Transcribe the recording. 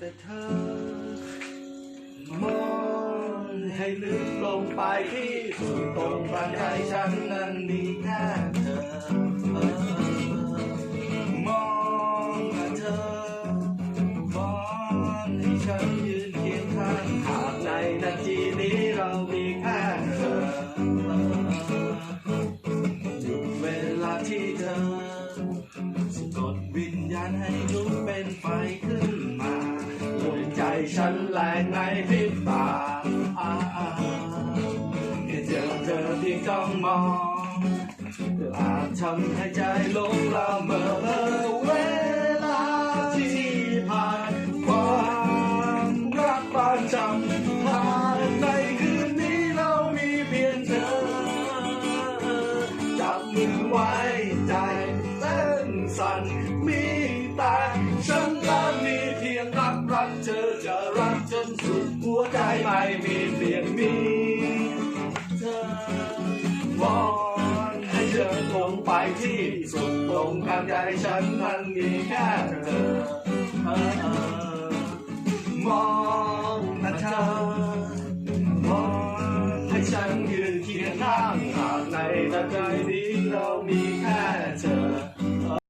แต่เธอ มองให้ลึกลงไปที่สุดตรงกลางใจฉันนั้นมีแค่เธอ มองมาเธอมองให้ฉันยืนเคียงข้างหากในนาทีนี้เรามีแค่เธอหยุดเวลาที่เธอสะกดวิญญาณให้ลุกเป็นไฟขึ้น ฉันแรงในพริบตาแค่เจอเธอเพียงจ้องมองอาจทำให้ใจลงละเมอเวลาที่ผ่านความรักบานจำผ่านในคืนนี้เรามีเพียงเธอ จับมือไว้ใจเต้นสั่นมีแต่ฉัน สุดหัวใจไม่มีเปลี่ยนมีเธอวอนให้เดินลงไปที่สุดตรงกลางใจฉันมันมีแค่เธอมองนะเธอมองให้ฉันยืนเคียงข้างหากในตะใจดี